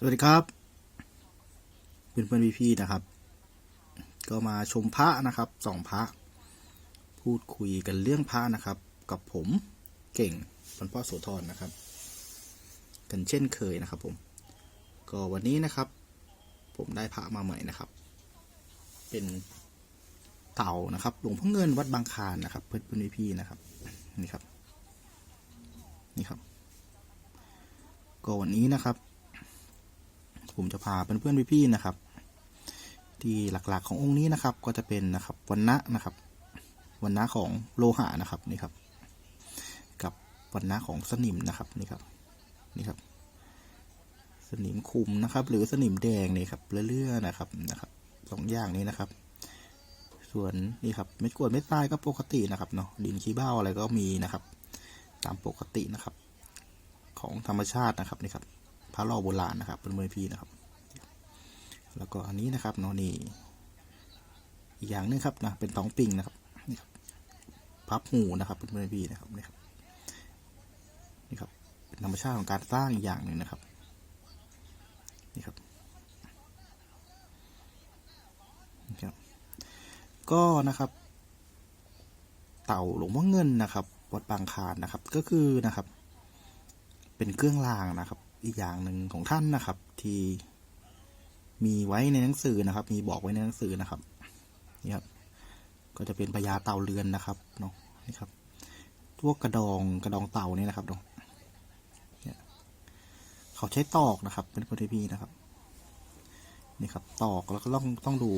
สวัสดีครับ เพื่อนเพื่อนพี่ๆนะครับ ก็มาชมพระนะครับสองพระ พูดคุยกันเรื่องพระนะครับ กับผมเก่งหลวงพ่อโสธรนะครับ กันเช่นเคยนะครับ ผม ก็วันนี้นะครับ ผมได้พระมาใหม่นะครับ เป็นเต่านะครับหลวงพ่อเงินวัดบางคานนะครับ เพื่อนเพื่อนพี่ๆนะครับนี่ครับ นี่ครับ ก็วันนี้นะครับ ผมจะพาเพื่อนๆพี่ๆนะครับ ที่หลักๆขององค์นี้นะครับ ก็จะเป็นนะครับวันณะนะครับวันณะของโลหะนะครับนี่ครับ กับวันณะของสนิมนะครับนี่ครับนี่ครับ สนิมคุมนะครับ หรือสนิมแดงนี่ครับเลื่อยๆนะครับนะครับสองอย่างนี้นะครับ ส่วนนี่ครับเม็ดกรวดเม็ดทรายก็ปกตินะครับเนาะดินขี้เบ้าอะไรก็มีนะครับ ตามปกตินะครับ ของธรรมชาตินะครับนี่ครับ ระล่อโบราณนะครับเป็นมือพี่นะครับ แล้วก็อันนี้นะครับเนาะนี่อีกอย่างหนึงครับนะเป็นตองปิงนะครับนี่ครับพับหูนะครับเป็นมือพี่นะครับนี่ครับนี่ครับเป็นธรรมชาติของการสร้างอีกอย่างหนึ่งนะครับนี่ครับครับก็นะครับ เต่าหลวงพ่อเงินนะครับวัดบางคานนะครับ ก็คือนะครับ เป็นเครื่องรางนะครับ อีกอย่างหนึ่งของท่านนะครับ ที่มีไว้ในหนังสือนะครับ มีบอกไว้ในหนังสือนะครับนี่ครับ ก็จะเป็นพญาเต่าเรือนนะครับเนาะนี่ครับพวกกระดองกระดองเต่านี่นะครับเนาะเนี่ยเขาใช้ตอกนะครับ เป็นพอดีพีนะครับนี่ครับ ตอกแล้วก็ต้องต้องดู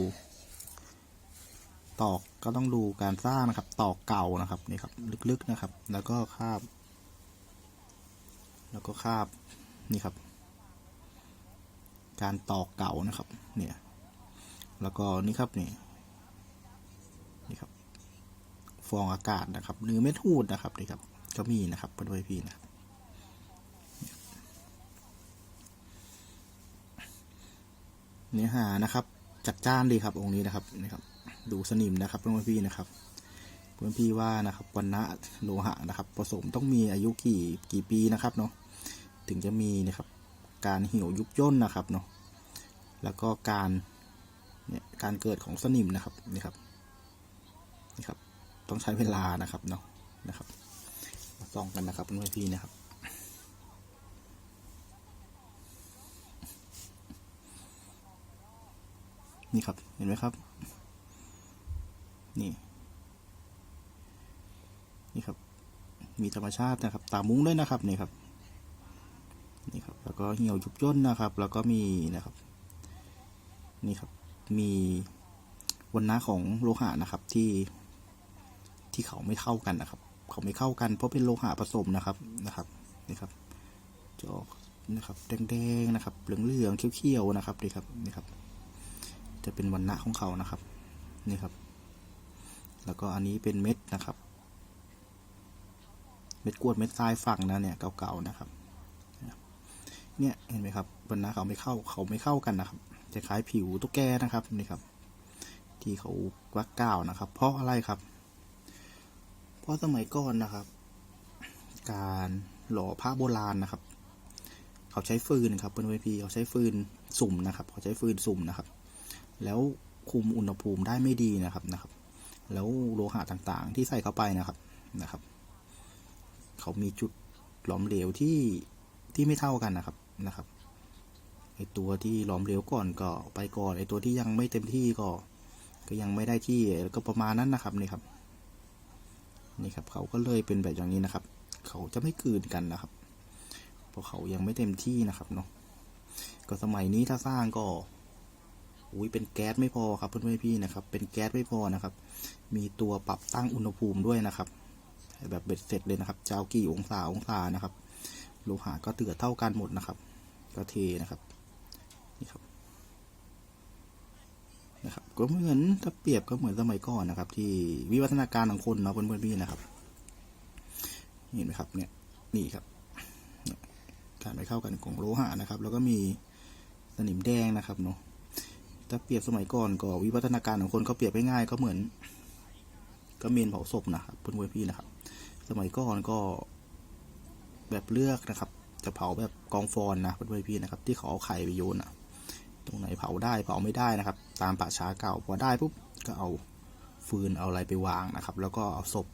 ตอกก็ต้องดูการสร้างนะครับ ตอกเก่านะครับนี่ครับ ลึกๆนะครับ แล้วก็คาบ แล้วก็คาบ นี่ครับ การตอกเก่านะครับ เนี่ย แล้วก็นี่ครับนี่นี่ครับ ฟองอากาศนะครับ หรือเม็ดหูดนะครับนี่ครับก็มีนะครับเพื่อนๆพี่นะเนื้อหานะครับ จัดจ้านดีครับองค์นี้นะครับนี่ครับ ดูสนิมนะครับเพื่อนๆพี่นะครับเพื่อนพี่ว่านะครับวันณะโลหะนะครับผสมต้องมีอายุกี่กี่ปีนะครับเนาะ ถึงจะมีนะครับ การเหี่ยวยุบย่นนะครับเนาะแล้วก็การเนี่ยการเกิดของสนิมนะครับนี่ครับนี่ครับ ต้องใช้เวลานะครับเนาะนะครับมาส่องกันนะครับเพื่อนพี่นะครับนี่ครับ เห็นไหมครับ นี่ นี่ครับ มีธรรมชาตินะครับ ตามุ้งด้วยนะครับ นี่ครับ ก็เหี่ยวยุบย่นนะครับ แล้วก็มีนะครับ นี่ครับ มีวันนะของโลหะนะครับที่ที่เขาไม่เข้ากันนะครับ เขาไม่เข้ากันเพราะเป็นโลหะผสมนะครับนะครับนี่ครับจะออกนะครับแดงๆนะครับ เหลืองๆเขียวๆนะครับนี่ครับนี่ครับ จะเป็นวันนะของเขานะครับนี่ครับ แล้วก็อันนี้เป็นเม็ดนะครับ เม็ดกวดเม็ดทรายฝั่งนะเนี่ยเก่าๆนะครับ เนี่ยเห็นไหมครับบรรณาเขาไม่เข้าเขาไม่เข้ากันนะครับจะคล้ายผิวตุ๊กแกนะครับนี่ครับ ที่เขาวักก้าวนะครับ เพราะอะไรครับ เพราะสมัยก่อนนะครับ การหล่อผ้าโบราณนะครับ เขาใช้ฟืนครับเพื่อนพีเขาใช้ฟืนสุ่มนะครับ เขาใช้ฟืนสุ่มนะครับ แล้วคุมอุณหภูมิได้ไม่ดีนะครับนะครับ แล้วโลหะต่างๆ ที่ใส่เข้าไปนะครับนะครับ เขามีจุดหลอมเหลวที่ที่ไม่เท่ากันนะครับ นะครับไอตัวที่หลอมเหลวก่อนก็ไปก่อนไอตัวที่ยังไม่เต็มที่ก็ ก็ยังไม่ได้ที่ก็ประมาณนั้นนะครับนี่ครับนี่ครับเขาก็เลยเป็นแบบอย่างนี้นะครับ เขาจะไม่กืนกันนะครับ เพราะเขายังไม่เต็มที่นะครับเนาะก็สมัยนี้ถ้าสร้างก็อุ้ยเป็นแก๊สไม่พอครับเพื่อนๆพี่นะครับ เป็นแก๊สไม่พอนะครับ มีตัวปรับตั้งอุณหภูมิด้วยนะครับ แบบเบ็ดเสร็จเลยนะครับ เจะเอากี่องศาองศานะครับ โลหะก็เตือเท่ากันหมดนะครับ ก็เทนะครับนี่ครับนะครับ ก็เหมือนถ้าเปรียบก็เหมือนสมัยก่อนนะครับ ที่วิวัฒนาการของคนเนาะเพื่อนๆพี่นะครับเห็นไหมครับเนี่ยนี่ครับเนี่ยการไปเข้ากันของโลหะนะครับ แล้วก็มีสนิมแดงนะครับเนาะถ้าเปรียบสมัยก่อนก็วิวัฒนาการของคนก็เปรียบง่ายๆก็เหมือน ก็เมนเผาศพนะครับเพื่อนๆพี่นะครับ สมัยก่อนก็แบบเลือกนะครับ จะเผาแบบกองฟอนนะเพื่อนๆพี่นะครับ ที่เขาเอาไข่ไปโยนอะตรงไหนเผาได้เผาไม่ได้นะครับ ตามป่าช้าเก่าพอได้ปุ๊บก็เอาฟืนเอาอะไรไปวางนะครับ แล้วก็เอาศพ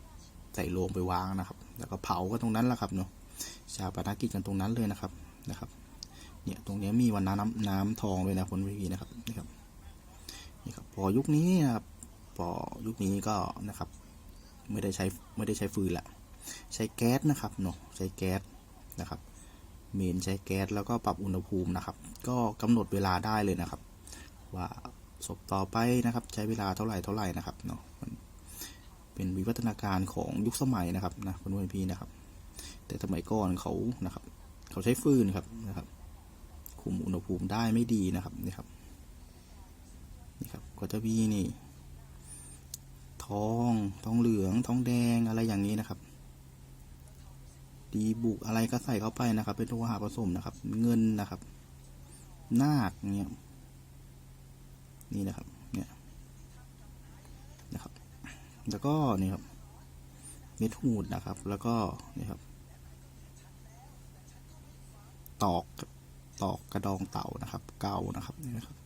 ใส่โลงไปวางนะครับ แล้วก็เผาก็ตรงนั้นแหละครับเนาะชาปนกิจกันตรงนั้นเลยนะครับนะครับ เนี่ยตรงนี้มีวันน้ำน้ำทองเลยนะคนพี่นะครับนี่ครับนี่ครับพอยุคนี้นะครับพอยุคนี้ก็นะครับ ไม่ได้ใช้ไม่ได้ใช้ฟืนละใช้แก๊สนะครับเนาะใช้แก๊สนะครับ เมนใช้แก๊สแล้วก็ปรับอุณหภูมินะครับ ก็กำหนดเวลาได้เลยนะครับ ว่าศพต่อไปนะครับ ใช้เวลาเท่าไหร่เท่าไหร่นะครับเนาะมันเป็นวิวัฒนาการของยุคสมัยนะครับนะคุณผู้พี่นะครับ แต่สมัยก่อนเขานะครับ เขาใช้ฟืนครับนะครับ คุมอุณหภูมิได้ไม่ดีนะครับนี่ครับนี่ครับก็จะมีนี่ทอง ทองเหลือง ทองแดงอะไรอย่างนี้นะครับ ดีบุกอะไรก็ใส่เข้าไปนะครับ เป็นโลหะผสมนะครับ เงินนะครับ นาคเนี่ยนี่นะครับ เนี่ยนะครับ แล้วก็นี่ครับ เม็ดหูดนะครับ แล้วก็นี่ครับ ตอกตอกกระดองเต่านะครับ เก่านะครับนี่นะครับ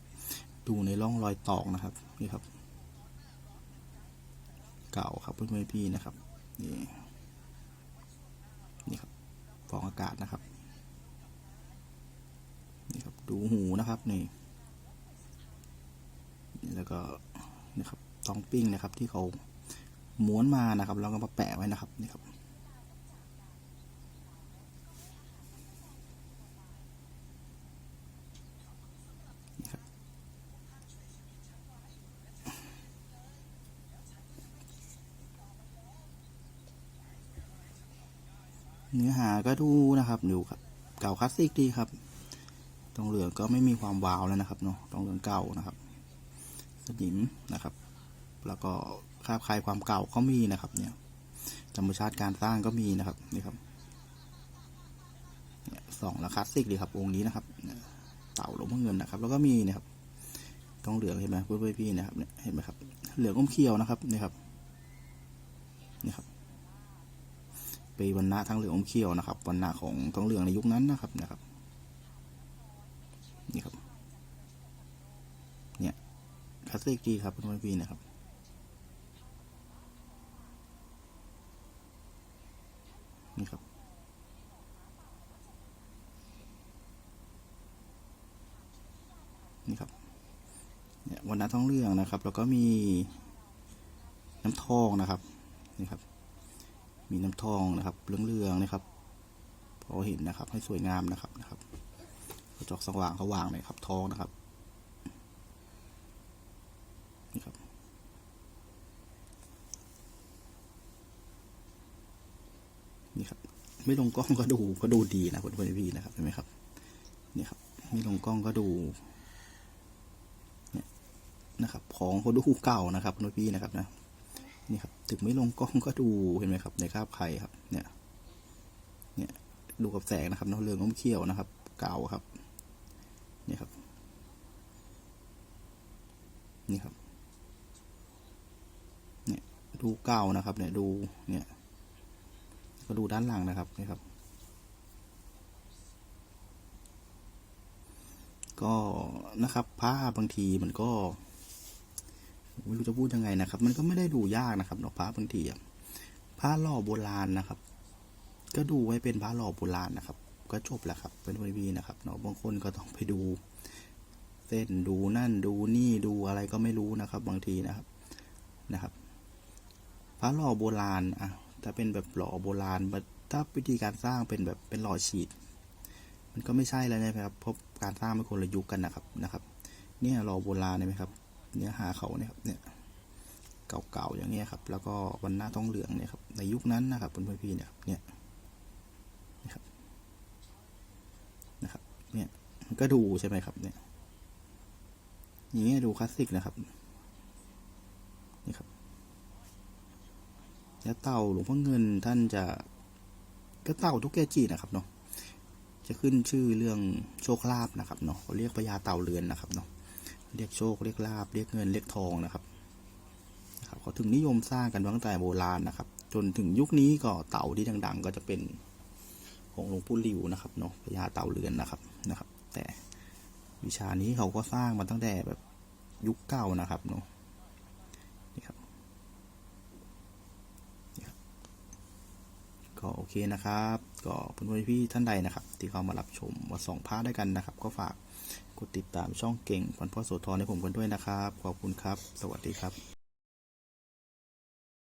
ดูในร่องรอยตอกนะครับ นี่ครับ เก่าครับเพื่อนๆพี่นะครับนี่ นี่ครับฟองอากาศนะครับนี่ครับดูหูนะครับนี่แล้วก็นี่ครับตองปิ้งนะครับที่เขาม้วนมานะครับแล้วก็มาแปะไว้นะครับนี่ครับ เนื้อหาก็ดูนะครับดูครับเก่าคลาสสิกดีครับตองเหลืองก็ไม่มีความวาวแล้วนะครับเนาะตองเหลืองเก่านะครับ สนิมนะครับ แล้วก็คาบคลายความเก่าก็มีนะครับเนี่ยธรรมชาติการสร้างก็มีนะครับนี่ครับสองแล้วคลาสสิกดีครับองค์นี้นะครับ เต่าหลวงพ่อเงินนะครับ แล้วก็มีนะครับตองเหลืองเห็นไหมเพื่อนๆพี่นะครับเนี่ยเห็นไหมครับ เหลืองอมเขียวนะครับนี่ครับนี่ครับ ปวันณะทั้งเหลืองอมเขียวนะครับวันณะของทองเหลืองในยุคนั้นนะครับนะครับนี่ครับเนี่ยคลาสสิกดีครับเป็นวันพีนะครับนี่ครับนี่ครับเนี่ยวันณะทองเหลืองนะครับ แล้วก็มีน้ำทองนะครับนี่ครับ มีน้ำทองนะครับเรื่องๆนะครับ พอเห็นนะครับ ให้สวยงามนะครับนะครับกระจกสว่างเขาวางเลยครับทองนะครับนี่ครับนี่ครับ ไม่ลงกล้องก็ดูก็ดูดีนะคุณพี่นะครับเห็นไหมครับนี่ครับไม่ลงกล้องก็ดูเนี่ยนะครับ ของเขาดูเก่านะครับคุณพี่นะครับนะ นี่ครับถึงไม่ลงกล้องก็ดูเห็นไหมครับ ในคราบไข่ครับ เนี่ย เนี่ยดูกับแสงนะครับนาะเรืองอมเขียวนะครับ เก่าครับ นี่ครับ นี่ครับ เนี่ยดูเก่านะครับ เนี่ยดู เนี่ย ก็ดูด้านหลังนะครับนี่ครับก็นะครับผ้าบางทีมันก็ ไม่รู้จะพูดยังไงนะครับ มันก็ไม่ได้ดูยากนะครับเนาะพระบางทีพระหล่อโบราณนะครับ ก็ดูไว้เป็นพระหล่อโบราณนะครับ ก็จบแล้วครับ เป็นวันวีนะครับเนาะบางคนก็ต้องไปดู เส้นดูนั่นดูนี่ดูอะไรก็ไม่รู้นะครับ บางทีนะครับนะครับ พระหล่อโบราณอะถ้าเป็นแบบหล่อโบราณถ้าวิธีการสร้างเป็นแบบเป็นหล่อฉีด มันก็ไม่ใช่แล้วนะครับเพราะการสร้างไม่คนละยุคกันนะครับนะครับ เนี่ยหล่อโบราณเห็นไหมครับ เนื้อหาเขาเนี่ยครับเนี่ยเก่าๆอย่างเงี้ยครับ แล้วก็วันหน้าท้องเหลืองเนี่ยครับในยุคนั้นนะครับเพื่อนๆพี่เนี่ยเนี่ยนะครับนะครับเนี่ยมันก็ดูใช่ไหมครับเนี่ยอย่างเงี้ยดูคลาสสิกนะครับนี่ครับแล้วเต่าหลวงพ่อเงินท่านจะก็เต่าทุกเกจินะครับเนาะจะขึ้นชื่อเรื่องโชคลาภนะครับเนาะเขาเรียกพญาเต่าเรือนนะครับเนาะ เรียกโชคเรียกลาบเรียกเงินเรียกทองนะครับนะครับเขาถึงนิยมสร้างกันตั้งแต่โบราณนะครับ จนถึงยุคนี้ก็เต่าที่ดัง ๆ ก็จะเป็นของหลวงปู่หลิวนะครับเนาะพญาเต่าเรือนนะครับนะครับ แต่วิชานี้เขาก็สร้างมาตั้งแต่แบบยุคเก่านะครับเนาะนี่ครับนี่ครับก็โอเคนะครับ ก็เพื่อนๆพี่ๆท่านใดนะครับ ที่เข้ามารับชมมาส่องพาร์ทด้วยกันนะครับ ก็ฝากกดติดตามช่องเก่งพันพ่อโสธรให้ผมกันด้วยนะครับ ขอบคุณครับ สวัสดีครับ